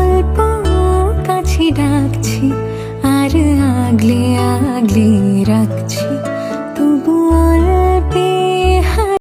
অল্প কাছে ডাকছি আর আগলে আগলে রাখছি।